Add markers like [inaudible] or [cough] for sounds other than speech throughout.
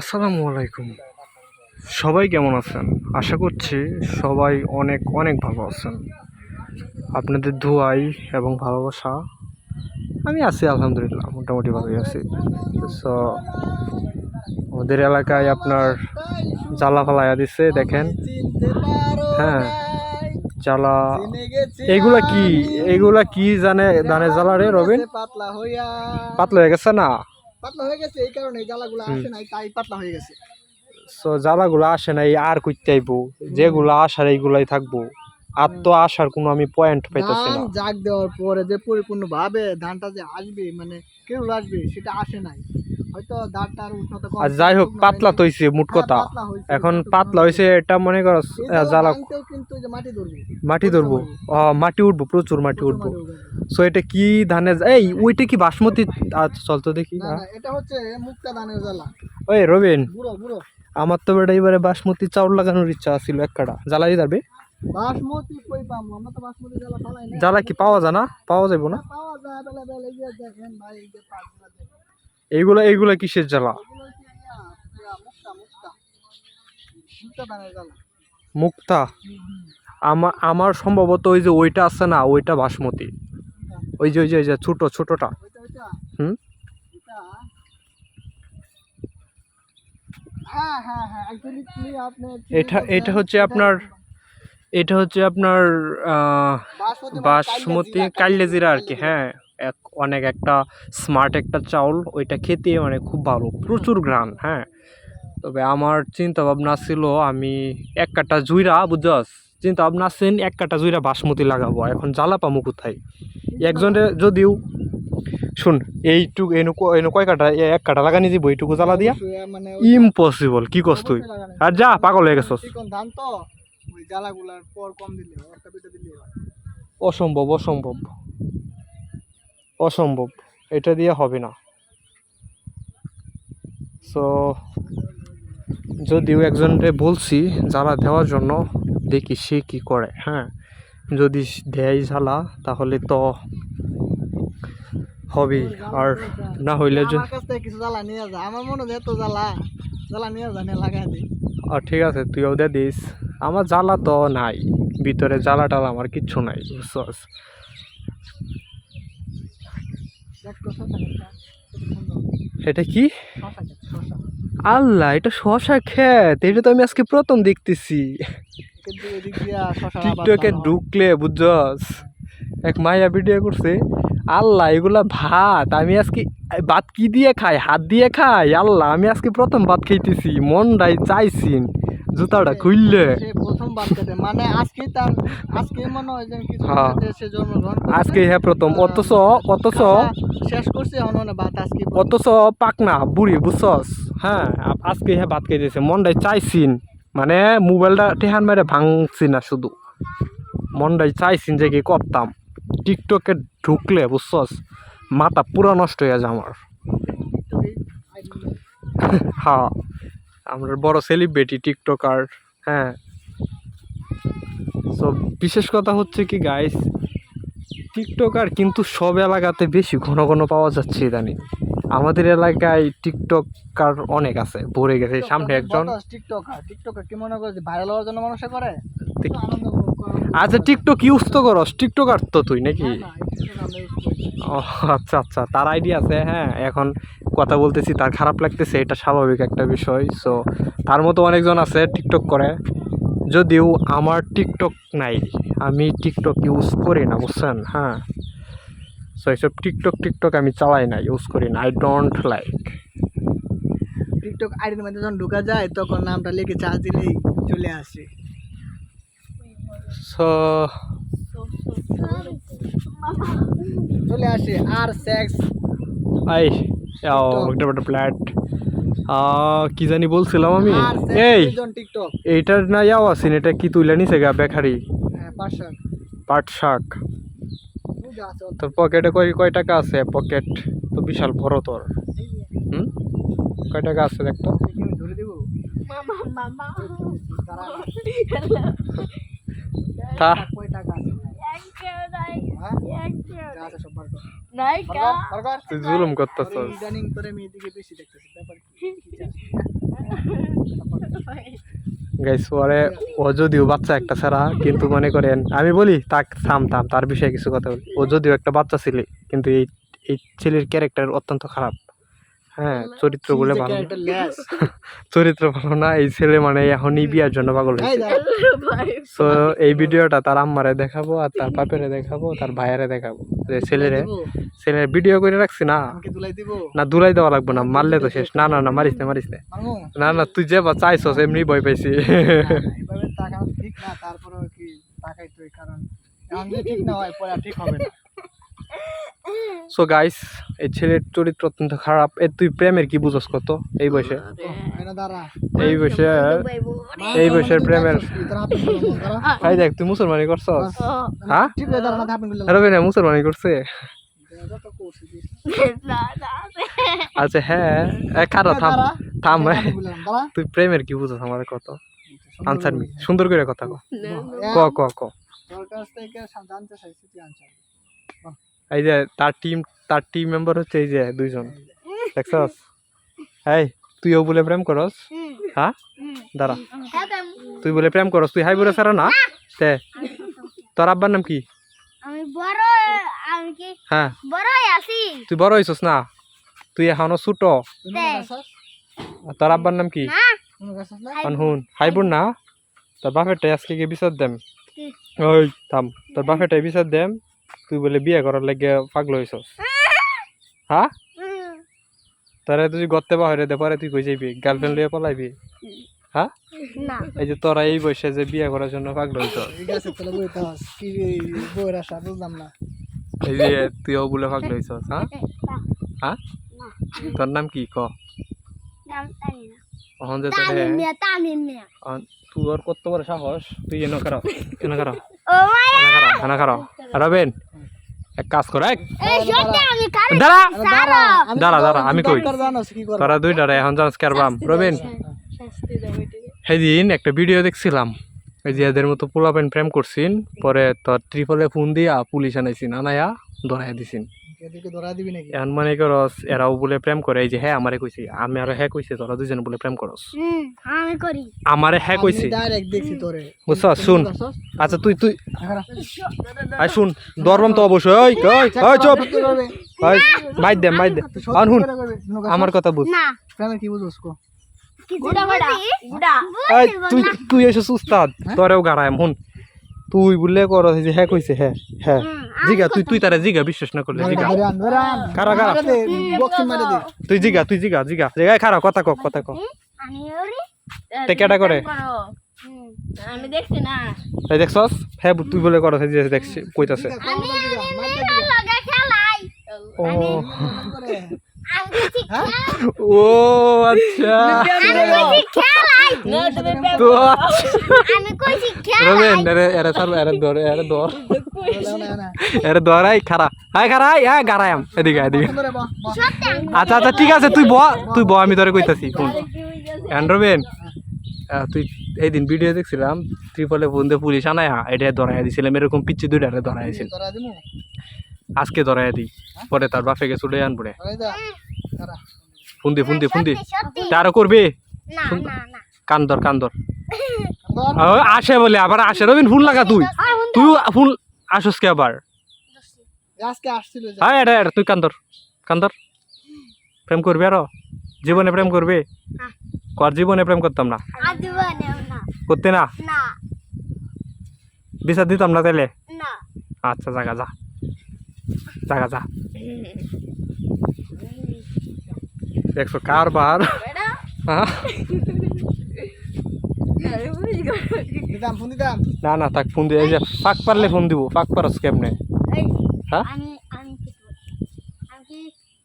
আসসালামু আলাইকুম। সবাই কেমন আছেন? আশা করছি সবাই অনেক অনেক ভালো আছেন। আপনাদের ধোয়াই এবং ভালোবাসা, আমি আছি আলহামদুলিল্লাহ, মোটামুটি ভালোই আছি। সো আমাদের এলাকায় আপনার জ্বালা ফালাইয়া দিচ্ছে দেখেন। হ্যাঁ জ্বালা, এগুলা কি এগুলা কি জানে জানে জ্বালা রে রবিন? পাতলা হয়ে গেছে না? পাতলা হয়ে গেছে এই কারণে জ্বালাগুলো আসে নাই তাই পাতলা হয়ে গেছে। সো জ্বালাগুলো আসে নাই আর কইতে আইবো যেগুলো আসার এইগুলাই থাকব। আর তো আসার কোনো আমি পয়েন্ট পাইতেছি না। জাগ দেওয়ার পরে যে পরিপূর্ণ ভাবে ধানটা যে আসবে মানে কেউ আসবে সেটা আসে নাই। আর যাই হোক পাতলা। তো হইছে মোট হ্যাঁ, কথা। এখন পাতলা হইছে এটা মনে করো জ্বালা মাটি ধরবো। ও মাটি উঠবো প্রচুর মাটি উঠবো। সো এটা কি ধানের এই ওইটা কি বাসমতি? আচ্ছা চল তো দেখি না না এটা হচ্ছে মুক্তা ধানের জ্বালা। ওই রবিন আমার তো বেটা এবারে বাসমতি চাউল লাগানোর ইচ্ছা ছিল এক কাটা। জ্বালাই যাবে? জ্বালা কি পাওয়া যায় না? পাওয়া যাবে না? পাওয়া যায়। বেলা বেলা এই যে দেখেন ভাই এইগুলা এইগুলা কিসের জ্বালা? মুক্তা আমার আমার সম্ভবত ওই যে ওইটা আছে না ওইটা বাসমতি। ওই যে ওই যে ওই যে ছোট ছোটটা। হুম? এটা হ্যাঁ হ্যাঁ হ্যাঁ ঠিক এটা হচ্ছে আপনার এটা হচ্ছে আপনার বাসমতি মানে বাসমতি কাইলে জিরা আর কি হ্যাঁ। এক অনেক একটা স্মার্ট একটা চাউল ওইটা খেতে মানে খুব ভালো প্রচুর ঘ্রাণ হ্যাঁ। তবে আমার চিন্তা ভাবনা ছিল আমি এক কাটা জুইরা বুঝছস? চিন্তা ভাবনা আছেন এক কাটা জুইরা বাসমতি লাগাবো এখন জ্বালা পামু কোথায়? একজনের যদিও শুন এইটুকু এনুকু এনু কয় কাটা এক কাটা লাগানি দিব এইটুকু জ্বালা দিয়া? মানে ইম্পসিবল কি কস তুই? আর যা পাগল হয়ে গেছস। অসম্ভব অসম্ভব। অসম্ভব। এটা দিয়ে হবে না। সো যদিও একজনকে বলছি জ্বালা দেওয়ার জন্য দেখি সে কি করে হ্যাঁ? যদি দেয় জ্বালা তাহলে তো হবেই। আর না হইলে যে আমার মনে হয় জ্বালা জ্বালা নিয়ে যা লাগাই দিই। আর ঠিক আছে তুইও দে দিস। আমার জ্বালা তো নাই ভিতরে জ্বালা টালা আমার কিচ্ছু নাই বুঝছস দেখতো শশা ক্ষেতটা, কত সুন্দর। এটা কি। আল্লাহ এটা শশা ক্ষেত। এটা তো আমি আজকে প্রথম দেখতেছি। টিকটকে ঢুকলে বুঝছস? এক মাইয়া ভিডিও করছে। আল্লাহ এগুলা ভাত। আমি আজকে ভাত কি দিয়ে খাই? হাত দিয়ে খাই? আল্লাহ আমি আজকে প্রথম ভাত খাইতেছি। মনটাই চাইছিন জুতাটা খুললে। মানে আজকে তার আজকে মনে হয় যে কিছু। দেশে জন্মগ্রহণ আজকে হ্যাঁ প্রথম। অথচ অথচ শেষ করছে হয় ভাত আজকে অথচ পাকনা বুড়ি বুঝছস? হ্যাঁ আজকে হ্যাঁ ভাত খাইতেছে। মনটাই চাইছিন। মানে মোবাইলটা টেহান মেরে ভাঙছি না শুধু। মনটাই চাইছিন যে কি করতাম। টিকটকে ঢুকলে বুঝছস? মাথা পুরো নষ্ট হয়ে যায় আমার। হ্যাঁ। আমরা বড় সেলিব্রিটি টিকটকার হ্যাঁ। সো বিশেষ কথা হচ্ছে কি গাইস টিকটকার কিন্তু সব এলাকাতে বেশি ঘন ঘন পাওয়া যাচ্ছে ইদানিং। আমাদের এলাকায় টিকটকার অনেক আছে ভরে গেছে। সামনে একজন। টিকটকার টিকটকার কি মনে করে ভাইরাল হওয়ার জন্য মানুষে করে। তো। আচ্ছা টিকটক ইউজ তো করস টিকটকার তো তুই নাকি? ও আচ্ছা আচ্ছা। তার আইডিয়া আছে হ্যাঁ। এখন কথা বলতেছি তার খারাপ লাগতেছে এটা স্বাভাবিক একটা বিষয়। সো তার মতো অনেকজন আছে টিকটক করে। যদিও আমার টিকটক নাই। আমি টিকটক ইউজ করি না বুঝছেন? হ্যাঁ। সো এইসব টিকটক টিকটক আমি চালাই না ইউজ করি না। আই ডোন্ট লাইক টিকটক আইডির মধ্যে যখন ঢুকা যায় তখন নামটা লিখে চার্জ দিলেই চলে আসে। সো চলে আসে আর সেক্স আই ও একটা একটা ফ্ল্যাট কি জানি বলছিলাম আমি? এই টিকটক এইটার না ইয়াও আছেন এটা কি তুইলা নিছে গা বেকারি? হ্যাঁ পাট শাক। তোর পকেটে কয় কয় টাকা আছে? পকেট তো বিশাল বড় তোর। হুম? কয় টাকা আছে দেখতো দেখি আমি ধরে দেবো? দাঁড়া। [laughs] তা জুলুম করতেছ ইদানিং [laughs] ও যদিও বাচ্চা একটা ছাড়া কিন্তু মনে করেন আমি বলি তাক থামতাম তার বিষয়ে কিছু কথা বলি। ও যদিও একটা বাচ্চা ছেলে কিন্তু এই এই ছেলের ক্যারেক্টার অত্যন্ত খারাপ। হ্যাঁ চরিত্র বলে ভালো [laughs] চরিত্র ভালো না এই ছেলে মানে এখনই বিয়ার জন্য পাগল হয়েছে। তো [laughs] এই ভিডিওটা তার আম্মারে দেখাবো আর তার বাপেরে দেখাবো তার ভাইয়ারে দেখাবো। যে ছেলেরে ছেলের ভিডিও করে রাখছি না। দুলাই না দূরাই দেওয়া লাগবে না মারলে তো শেষ। না না না মারিস না মারিস না। না না তুই যে বা চাইছস এমনি ভয় পাইছি। না, [laughs] ঠিক না তারপরেও কি তাকাই তুই কারণ ঠিক না হয় পরে ঠিক হবে না। সো গাইস এই ছেলের চরিত্র অত্যন্ত খারাপ। এ তুই প্রেমের কি বুঝস কত? এই বয়সে? এই বয়সে এই বয়সের প্রেমের [laughs] এই দেখ তুই মুসলমানি করছস। হ্যাঁ? গুলো রবি না মুসলমানি করছে। [laughs] আচ্ছা হ্যাঁ। এ, খারো থাম থাম। হ্যাঁ। তুই প্রেমের কি বুঝস আমার কত আনসার মি সুন্দর করে কথা ক। ক ক ক। এই যে তার টিম তার টিম মেম্বার হচ্ছে এই যে দুইজন। দেখছস? এই তুইও বলে প্রেম করস। হ্যাঁ? দাঁড়া। তুই বলে প্রেম করস। তুই হাই বলে সারা না? তে। তোর আব্বার নাম কি? আমি বড় আমি কি হ্যাঁ। আছি। তুই বড় হইছস না? তুই এখনও ছোট। তোর আব্বার নাম কি? হুন হাই বোন না? তোর বাপেরটা আজকে গিয়ে বিচার দেম। ওই থাম। তোর বাপেরটাই বিচার দেম। তুই বলে বিয়ে করার লাগে পাগল হইছস হ্যাঁ তারে তুই গর্তে বাহিরে দে পরে তুই কই যাইবি? গার্লফ্রেন্ড লইয়া পলাইবি? হ্যাঁ না। এই যে তোরা এই বয়সে যে বিয়ে করার জন্য পাগল হইছস এই যে তুইও বলে পাগল হইছস হ্যাঁ হ্যাঁ তোর নাম কি? ক? অহন যে তোরে অহন- তোর কত বড় সাহস? তুই এনে কর এনে কর। ও মায়া এনে কর এনে কর রবেন এক কাজ কর এক। এই সত্যি আমি কারে দাঁড়া। দাঁড়া, দাঁড়া, আমি কই। তোরা দুইটারে এখন জানাস কারবাম রবিন সেদিন একটা ভিডিও দেখছিলাম। এই যে এদের মতো পোলাপেন প্রেম করছিন পরে তোর ত্রিপলে ফোন দিয়া পুলিশ আনাইছিন আনাইয়া ধরাই দিছিন। এদিকে ধরা দিবি নাকি? এখন মানে করস এরাও বলে প্রেম করে এই যে হ্যাঁ আমারে কইছি আমি আর হ্যাঁ কইছে তোরা দুজন বলে প্রেম করস। হুম আমি করি। আমারে হ্যাঁ কইছে। ডাইরেক্ট দেখছি তোরে। বুঝছস শুন। আচ্ছা তুই তুই আই শুন দরবাম তো অবশ্যই ওই ওই ওই চুপ। ওই মাইর দে মাইর দে? মনে করছিস? আমার কথা বুঝ। না। প্রেমে কি বুঝছস কো? গুড়া গুড়া গুড়া তুই তুই এসে উস্তাদ। তোরেও গাড়ায় হুন তুই বললে এই যে হ্যাঁ কইছে হ্যাঁ হ্যাঁ। জিগা তুই তুই তারা জিগা বিশ্বাস না করলে জিগা। কারা, কারা? তুই জিগা তুই জিগা জিগা। জিগা খারা কথা কক কথা কক তে কেটা করে? আমি দেখছি না। এই দেখছস? হ্যাঁ তুই বলে এই যে দেখছি কইতাছে। ও। করে। কিছু ও আচ্ছা। তো। আমি কইছি খেলাই রবেন এরে এরে সার এরে দর এরে দর দাও না, না। এরে দরাই খারা হাই হ্যাঁ গারায়াম এদিকে আচ্ছা আচ্ছা ঠিক আছে তুই ব তুই ব আমি তোরে কইতাছি তুই এই দিন ভিডিও দেখছিলাম ত্রিপলে ফোন দিয়ে পুলিশ আনায় এটা ধরাই দিছিলাম এরকম পিচ্ছি দুইটারে ধরাই দিছিল। আজকে ধরাই দিই পরে তার বাপেকে চলে আনব দা। ফোন দি ফোন দি। ফোন দি সত্যি তারও করবে? না না না। কান্দর কান্দর। আসে বলে আবার আসে। রবিন ফোন লাগা তুই? তুই ফোন আসস কে আবার? হ্যাঁ এটা এটা তুই কান্দর। কান্দর? প্রেম করবি আরও? জীবনে প্রেম করবে? হ্যাঁ। কর জীবনে প্রেম করতাম না। করতে না? বিচার দিতাম না তাইলে? আচ্ছা জাগা যা। জাগা যা। [laughs] দেখছ কারবার। হ্যাঁ? [laughs] দিতাম, ফোন দিতাম। না না তাক ফোন দিয়ে যে পারলে ফোন দিব ফাঁক পারস কেমনে? হ্যাঁ? আমি আমি কি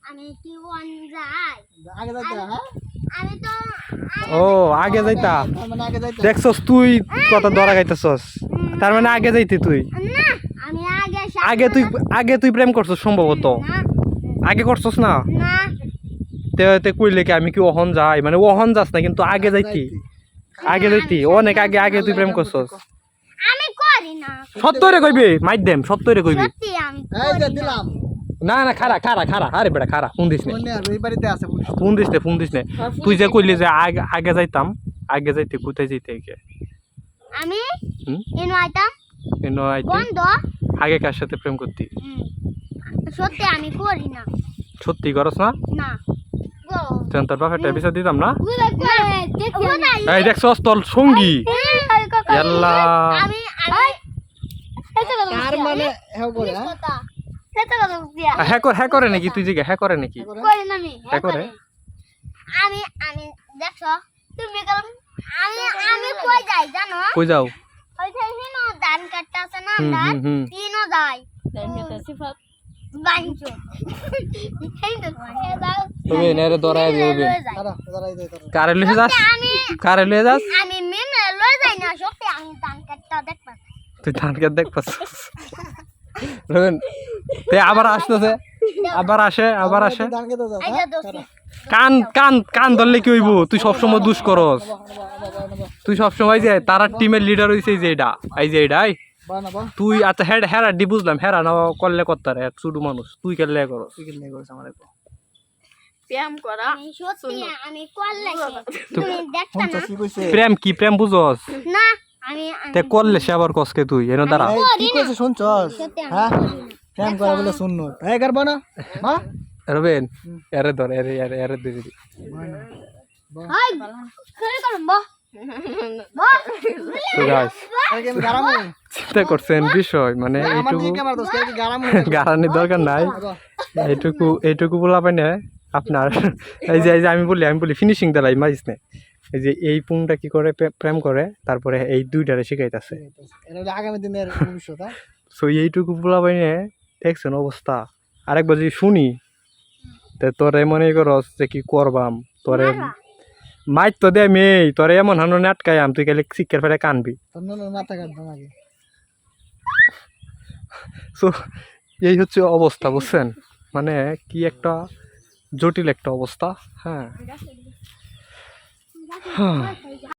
আমি কি ওয়ান যাই? আগে যাইতে, হ্যাঁ? আমি তো ও আগে যাইতা। তার মানে আগে যাইতে। দেখছস তুই কত দরা গাইতেছস। তার মানে আগে যাইতি তুই। আগে তুই আগে তুই প্রেম করছস সম্ভবত। আগে করছস না? তে তে কইলে কি আমি কি অহন যাই? মানে ওহন যাস না কিন্তু আগে যাইতি। আগে যাইতি অনেক আগে আগে তুই প্রেম করছস। আমি করি না। সত্যরে কইবি মাইর দেম সত্যরে কইবি। সত্যি আমি এই যে না। দিলাম। না না খারা খারা খারা আরে বেটা খারা ফোন দিস নে। এই বাড়িতে আছে ফোন দিস নে ফোন দিস নে। তুই যে কইলি যে আগে আগে যাইতাম আগে যাইতে কোথায় যাইতে আগে? আমি? হুম? এনো আইতাম। কেন আইতে। বন্ধ। আগে কার সাথে প্রেম করতি? সত্যি আমি করি না। সত্যি করস না? না। তোর বাপেরটা বিচার দিতাম না? এই দেখছস তোর সঙ্গী। মানে হ্যাঁ করে হ্যাঁ? হ্যাঁ করে হ্যাঁ নাকি তুই জিগে হ্যাঁ করে নাকি? আমি হ্যাঁ করে। আমি আমি দেখছ তুমি কারণ আমি আমি কই যাই জানো? কই যাও? ওই যে হিনো ধান কাটতে আছে না হুম তিনও যাই। বাঞ্চো এই তো তুমি নেরে দরাই দিবে কারে যাস আমি কারে লইয়ে যাস আমি মেমে লই যাই না সত্যি আমি ধান কাটতে দেখবা তুই ধান রবিন তে আবার আসতেছে আবার আসে আবার আসে হ্যাঁ? কান কান কান ধরলে কি হইব তুই সবসময় দুষ করস তুই সবসময় যে তারা টিমের লিডার হইছে এই যে এটা এই যে এটা তুই আচ্ছা হ্যাঁ হেরা ডি বুঝলাম হেরা না করলে করতারে ছোট মানুষ। তুই কেলে করস? তুই কি নিয়ে করিস আমার করা করলে প্রেম কি প্রেম বুঝস? না আমি তে করলে সে আবার কসকে তুই? এনে দাঁড়া। কি কইছে শুনছস? হ্যাঁ? প্রেম করে বলে শুনন এই করব না। হ্যাঁ রবেন এরে ধর এরে এরে এরে দিবি দি। হাই করে তো গাইস [laughs] চিন্তা করছেন বিষয় মানে আমার এইটুকু [laughs] গারানির দরকার নাই। [laughs] এইটুকু এইটুকু বলা পাই না আপনার। এই যে এই যে আমি বলি আমি বলি ফিনিশিং দেলাই মারিস না। এই যে এই পুংটা কি করে প্রে- প্রেম করে তারপরে এই দুইটারে শিখাইতেছে। এটা হলো আগামী দিনের ভবিষ্যৎ হ্যাঁ। সো এইটুকু বলা পাই না দেখছেন অবস্থা। আরেকবার যদি শুনি তে তোরে মনে করস যে কি করবাম তোরে মাইর তো দে মেয়ে তোরে এমন হানো নাটকায়াম তুই গেলে শিক্ষার ফেলে কানবি। মাথা কাটবো আগে সো এই হচ্ছে অবস্থা বুঝছেন? মানে কি একটা জটিল একটা অবস্থা হ্যাঁ। হ্যাঁ।